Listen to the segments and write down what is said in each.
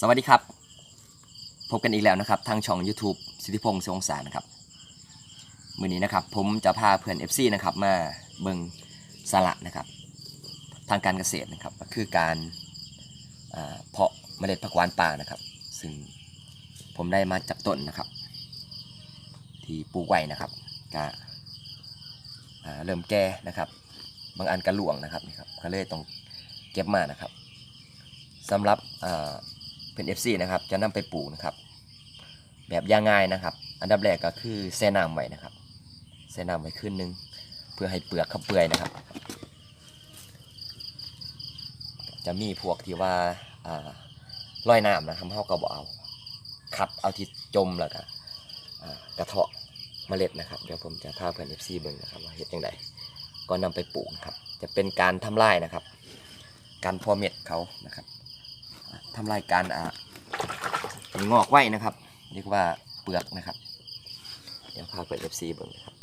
สวัสดีครับ พบกันอีกแล้วนะครับทางช่อง YouTube สิทธิพงศ์สงสารนะครับมือนี้นะครับผมจะพาเพื่อน FC นะครับมาเบิงสละนะครับ ทางการเกษตรนะครับก็คือการเพาะเมล็ดผักหวานป่านะครับ ซึ่งผมได้มาจากต้นนะครับ ที่ปลูกไว้นะครับก็เริ่มแก่นะครับ บางอันก็หลวงนะครับนี่ครับก็เลยต้องเก็บมานะครับสำหรับ เป็น FC นะครับ จะนำไปปลูกนะครับ แบบย่าง่ายนะครับ อันดับแรกก็คือแช่น้ำไว้นะครับแช่น้ำไว้คืนนึง เพื่อให้เปลือกเขาเปื่อยนะครับ จะมีพวกที่ว่าอ่าลอยน้ำนะครับเขาก็บอกเอาคัดเอาที่จมแล้วก็กระเทาะเมล็ดนะครับ เดี๋ยวผมจะพาเพื่อน FC เบิ่งนะครับว่าเฮ็ดยังไงก็นำไปปลูกครับ จะเป็นการทำลายนะครับ การพอเม็ดเขานะครับ ทำลายการอ่างอกไว้นะครับ เรียกว่าเปลือกนะครับ เดี๋ยวพาเปิด FC เบิ่งนะครับ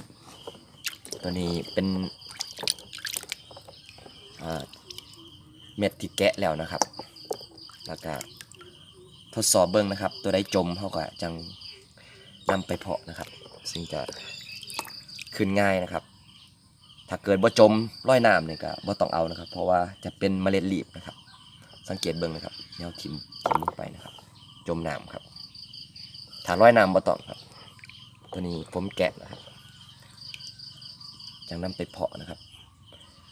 ตัวนี้เป็นเม็ดที่แกะแล้วนะครับ แล้วก็ทดสอบเบิ่งนะครับ ตัวใดจมเขาก็จังนำไปเพาะนะครับ ซึ่งจะขึ้นง่ายนะครับ ถ้าเกิดบ่จมร้อยน้ำเนี่ยก็บ่ต้องเอานะครับ เพราะว่าจะเป็นเมล็ดรีบนะครับ สังเกตเบิ่งนะครับแนวทิมทิมลงไปนะครับ จมน้ำครับถ้าร้อยน้ำบ่ต้องครับ ตัวนี้ผมแกะนะครับจังนำไปเพาะนะครับ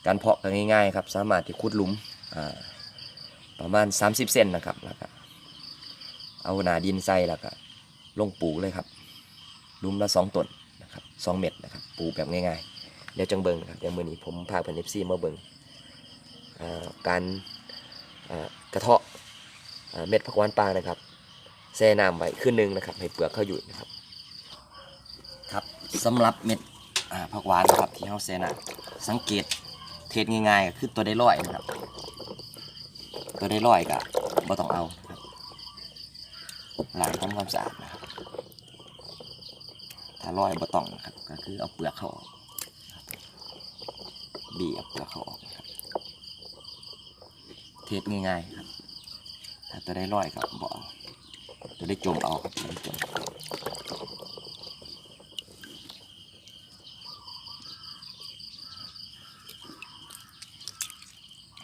การเพาะก็ง่ายๆครับ สามารถที่ขุดหลุมอ่าประมาณ 30 เซนนะครับแล้วก็เอาหนาดินใส่แล้วก็ลงปลูกเลยครับลุมละสองต้นนะครับสองเม็ดนะครับปลูกแบบง่ายๆ เดี๋ยวจังเบิงครับเดี๋ยวมือนี้ผมพาเพื่อนเอฟซีมาเบิงอ่าการ กระเทาะเม็ดผักหวานปลานะครับแช่น้ำไว้ขึ้นนึงนะครับ ให้เปลือกเข้าอยู่นะครับ ครับสำหรับเม็ดผักหวานนะครับที่เขาแช่น้ำสังเกตเทศง่ายๆก็คือตัวได้ร้อยนะครับ ตัวได้ร้อยก็บ่ต้องเอานะครับล้างทำความสะอาดนะครับ ถ้าร้อยบ่ต้องนะครับ ก็คือเอาเปลือกเขาออกบีเอาเปลือกเขาออกนะครับ สง่ายๆครับถ้าตัวได้ร้อยก็บเอตัวได้จมเอาครับจม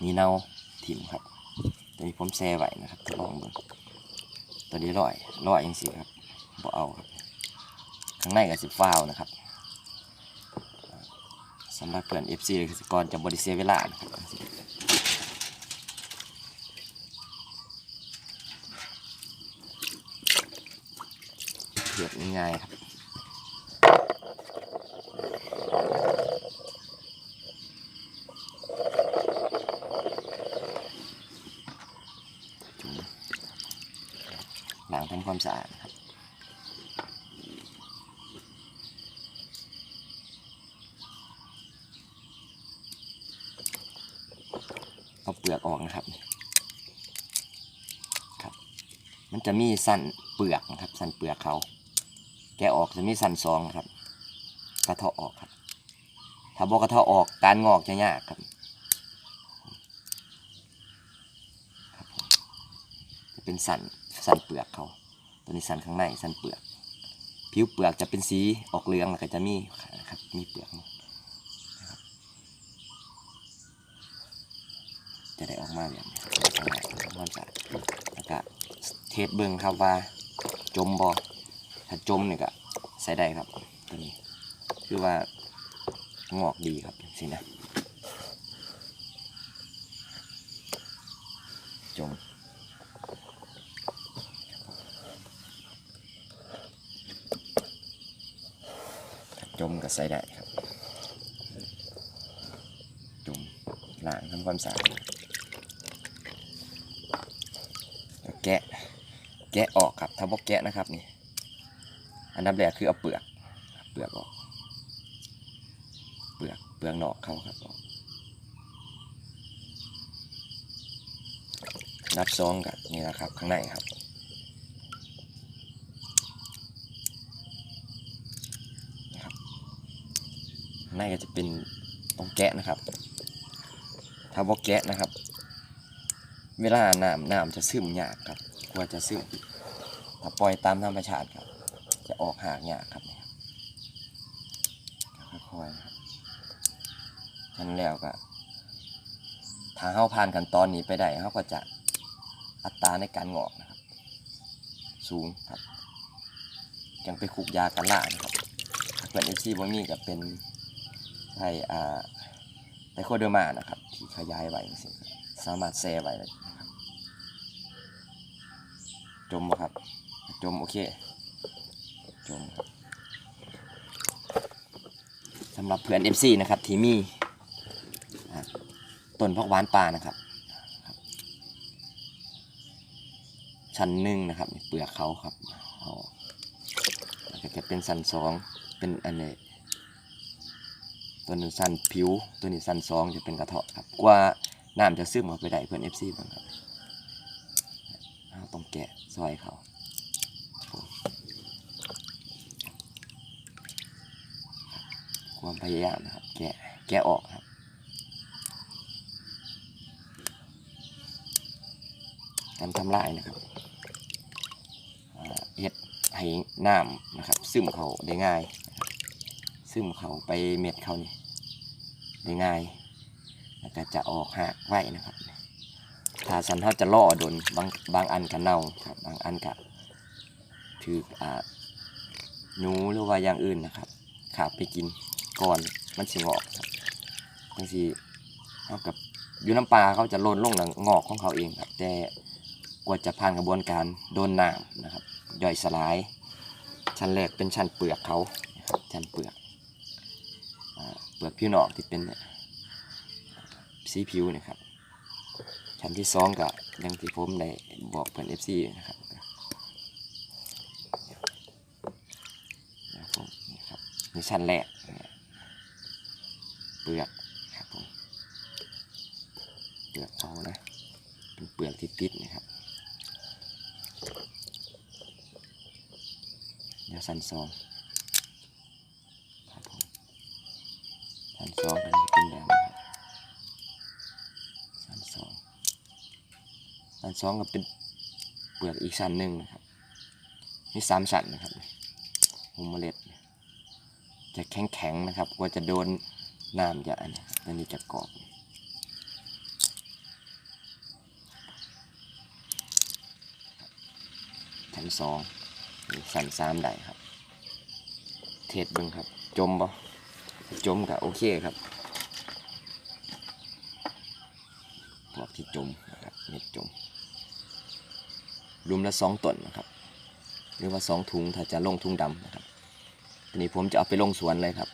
นี่เนาถิ่มครับตัวนี้ผมแซ่ไว้นะครับลองดูตัวนี้ร้อยร้อยยังสิครับบ่เอาครับข้างในก็สิฟ้าวนะครับสำหรับเพื่อน FC เกษตรกรจะบริเสียเวลานะครับ เพียบง่ายครับจุ่มล้างทำความสะอาดครับเอาเปลือกออกนะครับครับ มันจะมีสันเปลือกนะครับ สันเปลือกเขา แกะออกจะมีสันซองครับ กระเทาะออกครับ ถ้าบอกกระเทาะออกการงอกจะยากครับจะเป็นสันสันเปลือกเขา ตัวนี้สันข้างในสันเปลือก ผิวเปลือกจะเป็นสีออกเหลืองแล้วก็จะมีครับมีเปลือกจะได้ออกมาแบบนี้ครับความสะอาดแล้วก็เทสเบิ้งครับว่า จมบอถ้าจมเนี่ยก็ ส่ได้ครับตัวนี้คือว่างอกดีครับสินะจมจมก็ใส่ได้ครับจมล้างทำความสะอาดแกะ แกะออกครับ ถ้าบอกแกะนะครับนี่ อันดับแรกคือเอาเปลือก เปลือกออก เปลือก เปลือกนอกเขาครับออกนับซองกับนี่นะครับ ข้างในครับ นะครับข้างในก็จะเป็นต้องแกะนะครับ ถ้าบอกแกะนะครับ เวลาน้ำน้ำจะซึมยากครับ กลัวจะซึมถ้าปล่อยตามธรรมชาติครับ ออกหากยากครับค่อยๆนะครับฉันแล้วก็ถ้าเข้าผ่านขั้นตอนนี้ไปได้เขาก็จะอัตราในการงอกนะครับ สูงครับยังไปคุกยากันล่านะครับถ้าเกิดเอซีบางนี่ก็เป็นใช่อ่าไตโคเดอร์มานะครับ ที่ขยายไว้จริสามารถแซ่ไว้เลยนะครับจมครับ จมโอเค สำหรับเพื่อน MC นะครับที่มีต้นพักหวานป่านะครับ ชั้นหนึ่งนะครับเปลือกเขาครับเอาจะเป็นชั้นสองเป็นอันนี้ตัวนี้ชั้นผิว ตัวนี้ชั้นสองจะเป็นกระเทาะครับกว่าน้ำจะซึมเข้าไปได้เพื่อน FC บ้างครับเราต้องแกะซอยเขาครับผม ความพยายามนะครับ แกะแกะออกครับการทำลายนะครับเห็ดให้น้ำนะครับ ซึมเขาได้ง่าย ซึมเขาไปเม็ดเขานี่ได้ง่ายแล้วก็จะออกหักไว้นะครับถ้าสันเขาจะล่อโดนบางบางอันก็เน่าครับ บางอันก็ถืออ่าหนูหรือว่าอย่างอื่นนะครับขาบไปกิน ก่อนมันสิงอกครับบางทีเขากับอยู่น้ำปลาเขาจะโลนลงหลังงอกของเขาเองครับ แต่กว่าจะผ่านกระบวนการโดนน้ำนะครับย่อยสลาย ชั้นแรกเป็นชั้นเปลือกเขาชั้นเปลือกอเปลือกผิวนอกที่เป็นสีผิวนะครับชั้นที่สองก็อยังที่ผมได้บอกเพื่อนเอฟซีนะครับนี่ชั้นแรก ลือกครับผมเปลือกเขานะเป็นเปลือกที่ติดนะครับเดี๋ยวชั้นสองครับผมชั้นสองกันเป็นแบบนี้ครับชั้นสองอันสองก็เป็นเปลือกอีกชั้นหนึ่งนะครับมีสามชั้นนะครับหุมเมล็ดจะแข็งแข็งๆนะครับกว่าจะโดน น้ำจะอันนี้อันนี้จะกรอบชั้นสองนี่ชั้นสามได้ครับ เทศบึงครับ จมบ่จมก็โอเคครับพวกที่จมนะครับเม็ดจมรวมละสองต้นนะครับ หรือว่าสองถุงถ้าจะลงถุงดำนะครับทีนี้ผมจะเอาไปลงสวนเลยครับ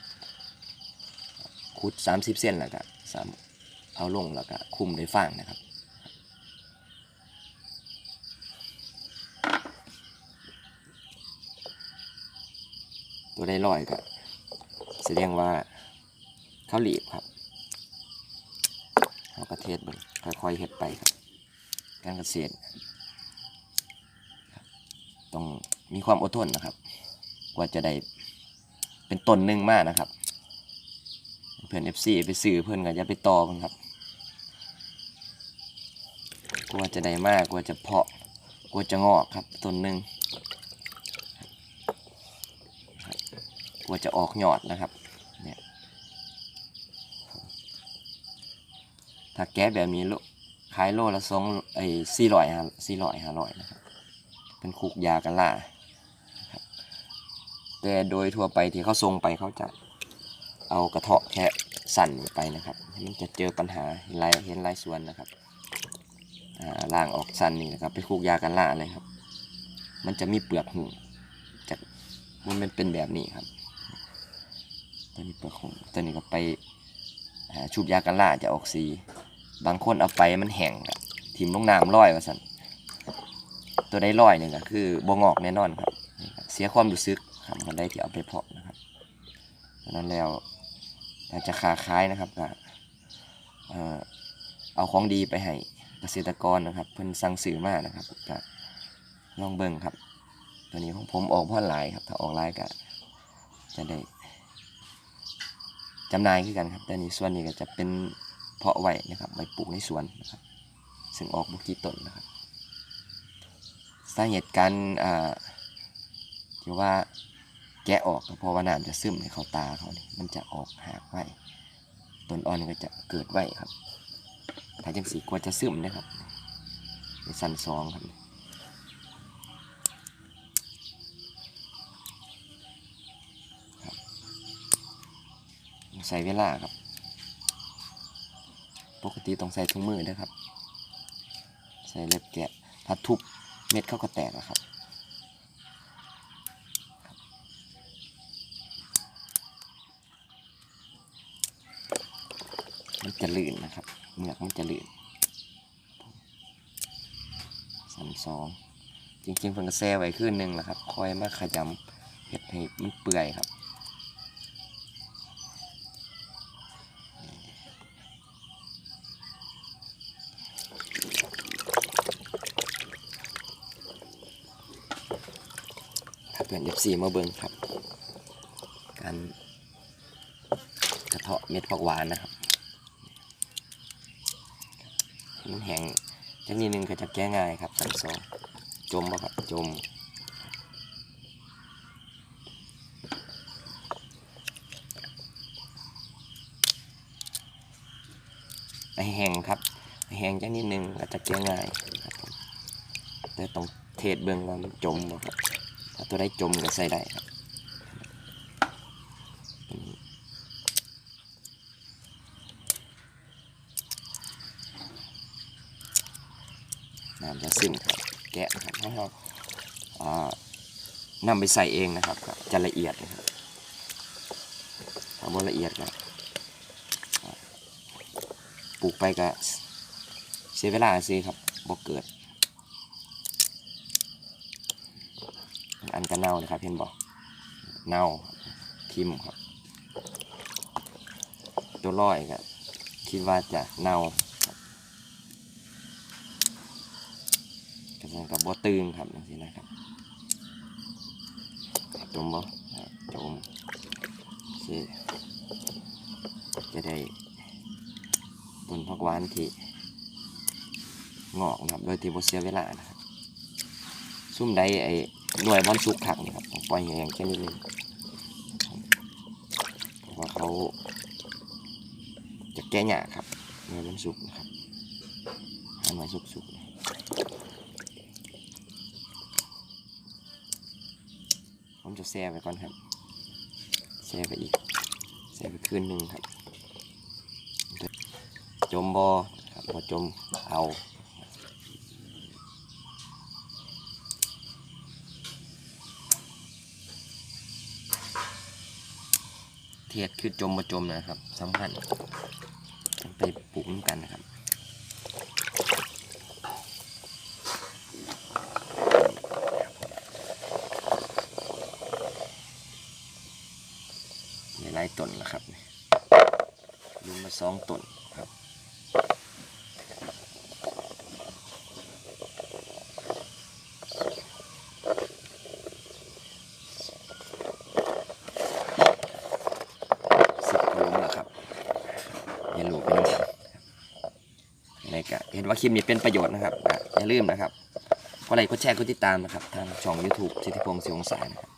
ขุดสามสิบเซนแล้วก็สามเอาลงแล้วก็คุมด้วยฟางนะครับตัวได้ลอยก็แสดงว่าเขาหลีบครับเราก็เทศเบิ่งค่อยๆเฮ็ดไปครับ การเกษตรต้องมีความอดทนนะครับ กว่าจะได้เป็นต้นหนึ่งมากนะครับ พื่อน FC ไปซื้อเพื่อนก็จะไปต่อมันครับกว่าจะได้มากกว่าจะเพาะกว่าจะงอกครับต้นหนึ่งครัวจะออกยอดนะครับเนี่ยถ้าแก๊สแบบนี้โลขายโลละสองไอ้สี่ร้อยห้าสี่ร้อยห้าร้อยนะครับเป็นคุกยากันล่านะแต่โดยทั่วไปที่เขาส่งไปเขาจะเอากระเทาะแค่ สั่นไปนะครับมันจะเจอปัญหาเห็นลายเห็นลายส่วนนะครับล่างออกสั่นนี่นะครับเป็นคุกยากันล่าเลยครับ มันจะมีเปลือกหูจากมันเป็นเป็นแบบนี้ครับตัวนี้เปลือกหูตัวนี้ก็ไปชูบยากันล่าจะออกสี บางคนเอาไปมันแห้งทิมลงน้ำร้อยว่าสั่นตัวได้ร้อยเนี่ยก็คือบงอกแน่นอนครับ เสียความรู้สึกครับคนได้ที่เอาไปเพาะนะครับดังนั้นแล้ว ถ้าจะค้าขายนะครับก็เอ่อเอาของดีไปให้เกษตรกรนะครับ เพิ่นสั่งซื้อมานะครับก็ลองเบิ่งครับ ตัวนี้ของผมออกพ่อหลายครับ ถ้าออกหลายก็จะได้จำหน่ายคือกันครับแต่นี่ส่วนนี้ก็จะเป็นเพาะไว้นะครับไว้ปลูกในสวนนะครับ ซึ่งออกบุกี่ต้นนะครับสาเหตุการอ่าที่ว่า แกะออกเพราะว่าน้ำจะซึมในเขาตาเขานี่มันจะออกหากไว้ต้นอ่อนก็จะเกิดไว้ครับถ้าจังสีกว่าจะซึมนะครับในสันสองครับใส่เวลาครับ ปกติต้องใส่ถุงมือนะครับ ใส่เล็บแกะถ้าทุบเม็ดเข้าก็แตกอะครับ มันจะลื่นนะครับเหงือกมันจะลื่นสามสองจริงๆเพิ่งก็แซ่ไว้ขึ้นหนึ่งแหละครับ คอยมาขยำเห็ดให้มันเปื่อยครับถ้าเพื่อน F4 มาเบิ่งครับ การกระเทาะเม็ดผักหวานนะครับ มันแห้งจักนิดนึงก็จะแก้ง่ายครับสันสองจมบ่ครับจมไอแห้งครับไอแห้งจักนิดนึงก็จะแก้ง่ายครับแต่ต้องเทศเบิ่งว่ามันจมบ่ครับถ้าตัวได้จมก็ใส่ได้ครับตัวนี้ น้ำจะซึมครับแกะนะครับให้เรานำไปใส่เองนะครับจะละเอียดนะครับถ้าบ่ละเอียดก็อ่าปลูกไปก็เสียเวลาสิครับบ่เกิด อันก็เน่านะครับเห็นบอกเน่าทิมครับ ตัวร้อยก็คิดว่าจะเน่าครับ กระสันกับบตึงครับนั่นสินะครับจมบ่จมสิจะได้ต้นพักวานที่งอกนะครับโดยที่บ่เสียเวลานะครับซุ่มใดไอ้หน่วยบอลสุกขักนี่ครับปล่อยแห้งแค่นี้เลยเพราะว่าเขาจะแก้หยาครับหน่วยบอลสุกนะครับหาหน่วยสุกสุก ผมจะแช่ไปก่อนครับแช่ไปอีกแช่ไปคืนหนึ่งครับ จมบอครับพอจมเอาเทียดคือจมมาจมนะครับสำคัญไปปลูกน้ำกันนะครับ ในไร่ต้นแล้วครับลุมมา สองต้นครับสิบกว่าลุมแล้วครับอย่าลูกไปน้ำกันอะไรก็เห็นว่าคลิปนี้เป็นประโยชน์นะครับอย่าลืมนะครับกดไลค์กดแชร์กดติดตามนะครับทางช่อง YouTube สิทธิพงศ์เสียงสายนะครับ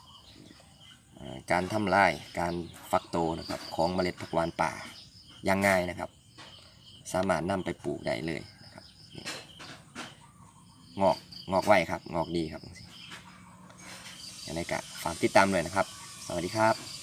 การทำลายการฟักโตนะครับของเมล็ดผักหวานป่า อย่างง่ายนะครับ สามารถนำไปปลูกได้เลยนะครับงอกงอกไวครับงอกดีครับอย่างไรก็ฝากติดตามเลยนะครับ สวัสดีครับ